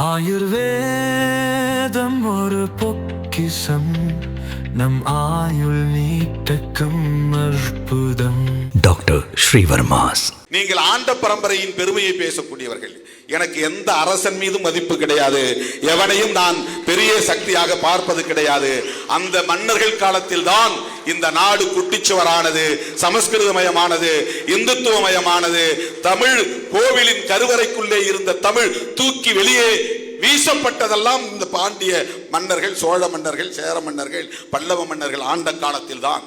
ஆயுர்வேதம் ஒரு பொக்கிசம் நம் ஆயுள் நீட்டக்கும் அற்புதம். டாக்டர் ஸ்ரீவர்மாஸ். நீங்கள் ஆண்ட பரம்பரையின் பெருமையை பேசக்கூடியவர்கள். எனக்கு எந்த அரசன் மீதும் மதிப்பு கிடையாது. எவனையும் நான் பெரிய சக்தியாக பார்ப்பது கிடையாது. அந்த மன்னர்கள் காலத்தில் தான் இந்த நாடு குட்டிச்சுவரானது சமஸ்கிருதமயமானது இந்துத்துவமயமானது தமிழ் கோவிலின் கருவறைக்குள்ளே இருந்த தமிழ் தூக்கி வெளியே வீசப்பட்டதெல்லாம் இந்த பாண்டிய மன்னர்கள் சோழ மன்னர்கள் சேர மன்னர்கள் பல்லவ மன்னர்கள் ஆண்ட காலத்தில் தான்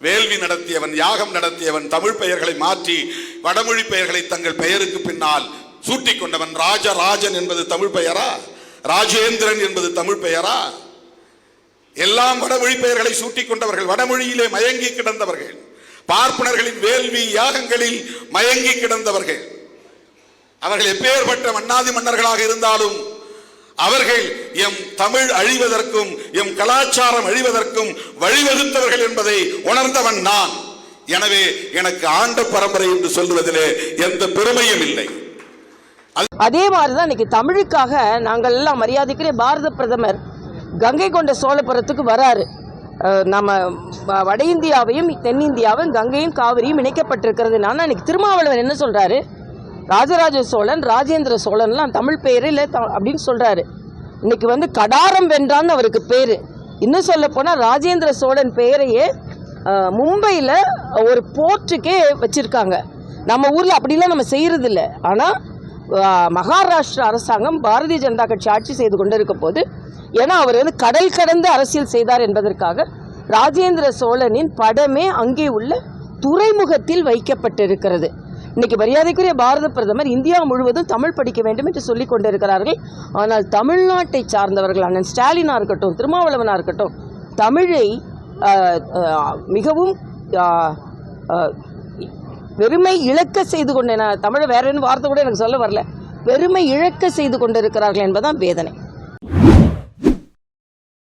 வேள்வி நடத்தியவன் யாகம் நடத்தியவன் தமிழ் பெயர்களை மாற்றி வடமொழி பெயர்களை தங்கள் பெயருக்கு பின்னால் சூட்டிக் கொண்டவன். ராஜராஜன் என்பது தமிழ் பெயரா? ராஜேந்திரன் என்பது தமிழ் பெயரா? எல்லாம் வடமொழி பெயர்களை சூட்டிக் கொண்டவர்கள் வடமொழியிலே மயங்கி கிடந்தவர்கள் பார்ப்பனர்களின் வேள்வி யாகங்களில் மயங்கி கிடந்தவர்கள். அவர்கள் எப்பேற்பட்ட மன்னாதி மன்னர்களாக இருந்தாலும் அவர்கள் எம் தமிழ் அழிவதற்கும் எம் கலாச்சாரம் அழிவதற்கும் வழிவகுத்தவர்கள் என்பதை உணர்ந்தவன் நான். எனவே எனக்கு ஆண்ட பரம்பரை என்று சொல்வதிலே எந்த பெருமையும் இல்லை. அதே மாதிரிதான் இன்னைக்கு தமிழுக்காக நாங்கள் எல்லாம் மரியாதைக்குரிய பாரத பிரதமர் கங்கை கொண்ட சோழபுரத்துக்கு வராரு. நம்ம வ- வட இந்தியாவையும் தென்னிந்தியாவும் கங்கையும் காவிரியும் இணைக்கப்பட்டிருக்கிறது. நான் இன்னைக்கு திருமாவளவன் என்ன சொல்றாரு? ராஜராஜ சோழன் ராஜேந்திர சோழன்லாம் தமிழ் பெயர் இல்லை த- அப்படின்னு சொல்றாரு. இன்னைக்கு வந்து கடாரம் வென்றான்னு அவருக்கு பேரு. இன்னும் சொல்ல போனா ராஜேந்திர சோழன் பெயரையே மும்பையில் மும்பையில ஒரு போர்ட்டுக்கே வச்சிருக்காங்க. நம்ம ஊர்ல அப்படிலாம் நம்ம செய்யறது இல்லை ஆனா மகாராஷ்டிரா அரசாங்கம் பாரதிய ஜனதா கட்சி ஆட்சி செய்து கொண்டிருக்க போது ஏன்னா அவர் வந்து கடல் கடந்து அரசியல் செய்தார் என்பதற்காக ராஜேந்திர சோழனின் படமே அங்கே உள்ள துறைமுகத்தில் வைக்கப்பட்டிருக்கிறது. இன்னைக்கு மரியாதைக்குரிய பாரத பிரதமர் இந்தியா முழுவதும் தமிழ் படிக்க வேண்டும் என்று சொல்லிக் கொண்டிருக்கிறார்கள். ஆனால் தமிழ்நாட்டை சார்ந்தவர்கள் அண்ணன் ஸ்டாலினா இருக்கட்டும் திருமாவளவனா இருக்கட்டும் தமிழை மிகவும் வெறுமை இழக்க செய்து கொண்டேன் தமிழை வேற என்ன வார்த்தை கூட எனக்கு சொல்ல வரல. வெறுமை இழக்க செய்து கொண்டிருக்கிறார்கள் என்பதுதான் வேதனை.